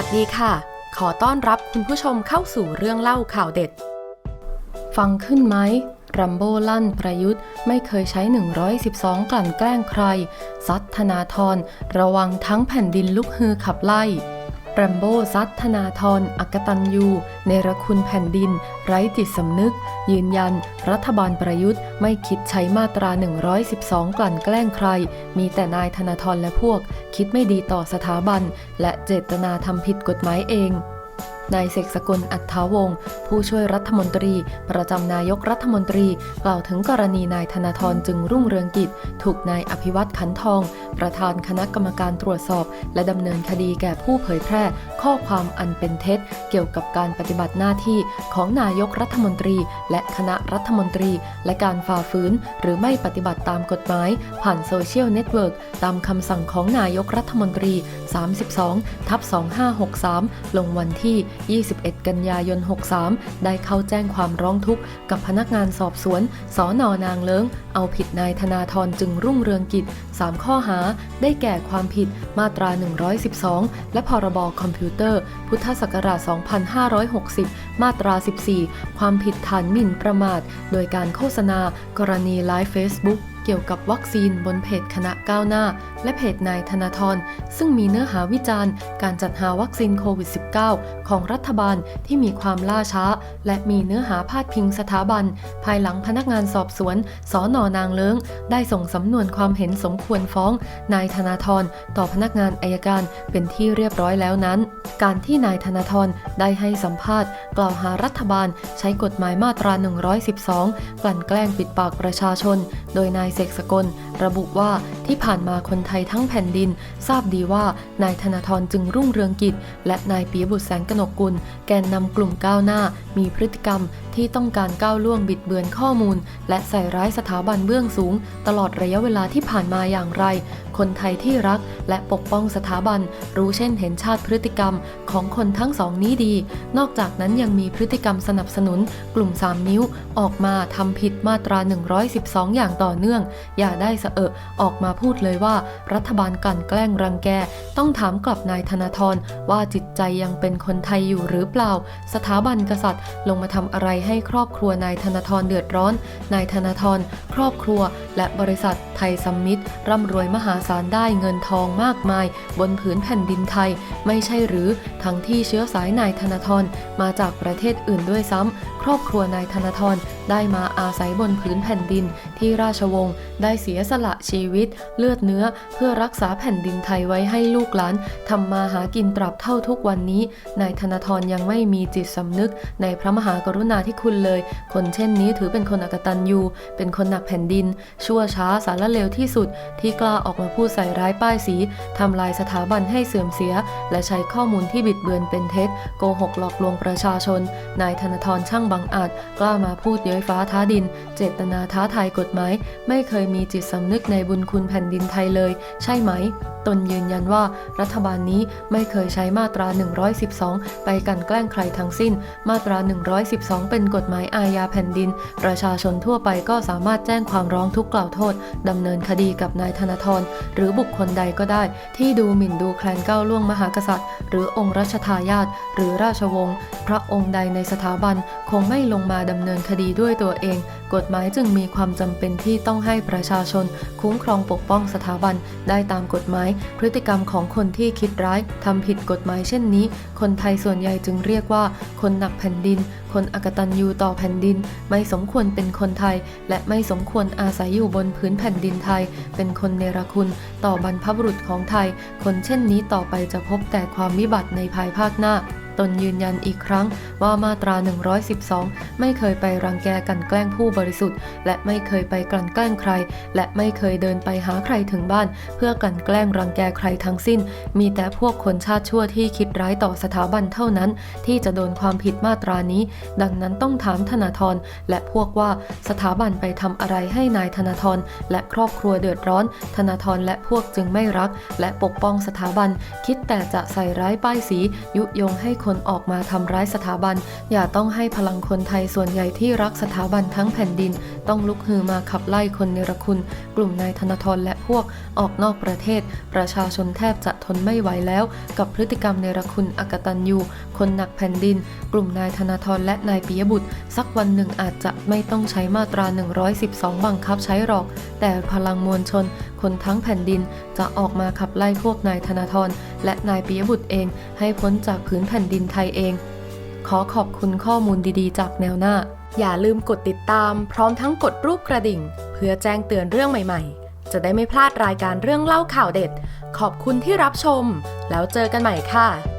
วัสดีค่ะ ขอต้อนรับคุณผู้ชมเข้าสู่เรื่องเล่าข่าวเด็ด ฟังขึ้นไหมรัมโบ้ลั่นประยุทธ์ไม่เคยใช้ 112 กลั่นแกล้งใคร ซัดธนาธรระวังทั้งแผ่นดินลุกฮือขับไล่ แรมโบ้ซัดธนาธรอักตันยูเนรคุณแผ่นดิน ไร้จิตสำนึก ยืนยัน รัฐบาลประยุทธ์ไม่คิดใช้มาตรา 112 กลั่นแกล้งใคร มีแต่นายธนาธรและพวก คิดไม่ดีต่อสถาบัน และเจตนาทำผิดกฎหมายเอง นายเสกสกลอัฏฐาวงศ์ผู้ช่วยรัฐมนตรี ประจำนายกรัฐมนตรี กล่าวถึงกรณีนายธนาธรจึงรุ่งเรืองกิจ ถูกนายอภิวัตขันทอง ประธานคณะกรรมการตรวจสอบ และดำเนินคดีแก่ผู้เผยแพร่ข้อความอันเป็นเท็จ เกี่ยวกับการปฏิบัติหน้าที่ของนายกรัฐมนตรี และคณะรัฐมนตรี และการฝ่าฝืน หรือไม่ปฏิบัติตามกฎหมาย ผ่านโซเชียลเน็ตเวิร์กตามคำสั่งของนายกรัฐมนตรี 32 ทับ 2563 ลงวันที่ 21 กันยายน 63 ได้เข้าแจ้งความร้องทุกข์กับพนักงานสอบสวน สอนอนางเลิงเอาผิดนายธนาธรจึงรุ่งเรืองกิจ 3 ข้อหา ได้แก่ความผิดมาตรา 112 และพรบคอมพิวเตอร์ พุทธศักราช 2560 มาตรา 14 ความผิดฐานหมิ่นประมาท โดยการโฆษณา กรณีไลฟ์เฟซบุ๊ก เกี่ยวกับวัคซีนบนเพจคณะก้าวหน้า และเพจนายธนาธรซึ่งมีเนื้อหาวิจารณ์ การจัดหาวัคซีนโควิด -19 ของรัฐบาลที่มีความล่าช้า และมีเนื้อหาพาดพิงสถาบัน ภายหลังพนักงานสอบสวนสอนอนางเลิงได้ส่งสำนวนความเห็นสมควรฟ้อง นายธนาธรต่อพนักงานอายการเป็นที่เรียบร้อยแล้วนั้น การที่นายธนาธรได้ให้สัมภาษณ์ กล่าวหารัฐบาลใช้กฎหมายมาตรา 112 กลั่นแกล้งปิดปากประชาชน โดยนายเสกสกล ระบุว่า ที่ผ่านมาคนไทยทั้งแผ่นดิน ทราบดีว่านายธนาธรจึงรุ่งเรืองกิจ และนายปียบุตรแสงกนกกุล แกนนำกลุ่มก้าวหน้า มีพฤติกรรมที่ต้องการก้าวล่วงบิดเบือนข้อมูล และใส่ร้ายสถาบันเบื้องสูง ตลอดระยะเวลาที่ผ่านมาอย่างไร คนไทยที่รักและปกป้องสถาบัน รู้เช่นเห็นชาติพฤติกรรมของคนทั้งสองนี้ดี นอกจากนั้นยังมีพฤติกรรมสนับสนุน กลุ่ม 3 นิ้วออกมาทำผิดมาตรา 112 อย่างต่อเนื่อง อย่าได้สะเอะออกมาพูดเลยว่า รัฐบาลกันแกล้งรังแก ต้องถามกลับนายธนาธรว่าจิตใจยังเป็นคนไทยอยู่หรือเปล่า สถาบันกษัตริย์ลงมาทำอะไรให้ครอบครัวนายธนาธรเดือดร้อน นายธนาธรครอบครัว และบริษัทไทยซัมมิตร่ำรวยมหาศาลได้เงินทองมากมาย บนผืนแผ่นดินไทย ไม่ใช่หรือทั้งที่เชื้อสายนายธนาธรมาจากประเทศอื่นด้วยซ้ำครอบครัวนายธนาธร ได้มาอาศัยบนพื้นแผ่นดินที่ราชวงศ์ได้เสียสละชีวิต เลือดเนื้อเพื่อรักษาแผ่นดินไทยไว้ให้ลูกหลานทำมาหากินตราบเท่าทุกวันนี้ นายธนาธรยังไม่มีจิตสำนึก ในพระมหากรุณาธิคุณเลย คนเช่นนี้ถือเป็นคนอกตัญญูเป็นคนหนักแผ่นดิน ชั่วช้าสารเลวที่สุด ที่กล้าออกมาพูดใส่ร้ายป้ายสีทำลายสถาบันให้เสื่อมเสีย และใช้ข้อมูลที่บิดเบือนเป็นเท็จโกหกหลอกลวงประชาชน นายธนาธรช่างบังอาจกล้ามาพูดเย้ยฟ้าท้าดิน เจตนาท้าทายกฎหมาย ไม่เคยมีจิตสำนึกในบุญคุณแผ่นดินไทยเลย ใช่ไหม ตนยืนยันว่ารัฐบาลนี้ไม่เคยใช้มาตรา 112 ไปกันแกล้งใครทั้งสิ้น มาตรา 112 เป็นกฎหมายอาญาแผ่นดิน ประชาชนทั่วไปก็สามารถแจ้งความร้องทุกข์กล่าวโทษ ดำเนินคดีกับนายธนาธรหรือบุคคลใดก็ได้ ที่ดูหมิ่นดูแคลนก้าวล่วงมหากษัตริย์ หรือองค์รัชทายาทหรือราชวงศ์พระองค์ใดในสถาบันคงไม่ลงมาดำเนินคดีด้วยตัวเอง กฎหมายจึงมีความจำเป็นที่ต้องให้ประชาชน คุ้มครองปกป้องสถาบัน ได้ตามกฎหมาย พฤติกรรมของคนที่คิดร้ายทำผิดกฎหมายเช่นนี้ คนไทยส่วนใหญ่จึงเรียกว่า คนหนักแผ่นดิน คนอกตัญญูต่อแผ่นดิน ไม่สมควรเป็นคนไทย และไม่สมควรอาศัยอยู่บนพื้นแผ่นดินไทย เป็นคนเนรคุณ ต่อบรรพบุรุษของไทย คนเช่นนี้ต่อไปจะพบแต่ความวิบัติในภายภาคหน้า ตนยืนยันอีกครั้งว่ามาตรา 112 ไม่เคยไปรังแกกันแกล้งผู้บริสุทธิ์ และไม่เคยไปกลั่นแกล้งใคร และไม่เคยเดินไปหาใครถึงบ้าน เพื่อกลั่นแกล้งรังแกใครทั้งสิ้น มีแต่พวกคนชาติชั่วที่คิดร้ายต่อสถาบันเท่านั้น ที่จะโดนความผิดมาตรานี้ ดังนั้นต้องถามธนาธรและพวกว่าสถาบันไปทำอะไรให้นายธนาธรและครอบครัวเดือดร้อน ธนาธรและพวกจึงไม่รัก และปกป้องสถาบัน คิดแต่จะใส่ร้ายป้ายสียุยงให้คนคนออกมาทำร้ายสถาบัน อย่าต้องให้พลังคนไทยส่วนใหญ่ที่รักสถาบันทั้งแผ่นดิน ต้องลุกฮือมาขับไล่คนเนรคุณ กลุ่มนายธนาธรและพวกออกนอกประเทศ ประชาชนแทบจะทนไม่ไหวแล้ว กับพฤติกรรมเนรคุณอกตันยูคนหนักแผ่นดิน กลุ่มนายธนาธรและนายปิยบุตร สักวันหนึ่งอาจจะไม่ต้องใช้มาตรา 112 บังคับใช้หรอก แต่พลังมวลชน คนทั้งแผ่นดินจะออกมาขับไล่พวกนายธนาธรและนายปิยบุตรเองให้พ้นจากพื้นแผ่นดินไทยเอง ขอขอบคุณข้อมูลดีๆ จากแนวหน้า อย่าลืมกดติดตาม พร้อมทั้งกดรูปกระดิ่ง เพื่อแจ้งเตือนเรื่องใหม่ๆ จะได้ไม่พลาดรายการเรื่องเล่าข่าวเด็ด ขอบคุณที่รับชม แล้วเจอกันใหม่ค่ะ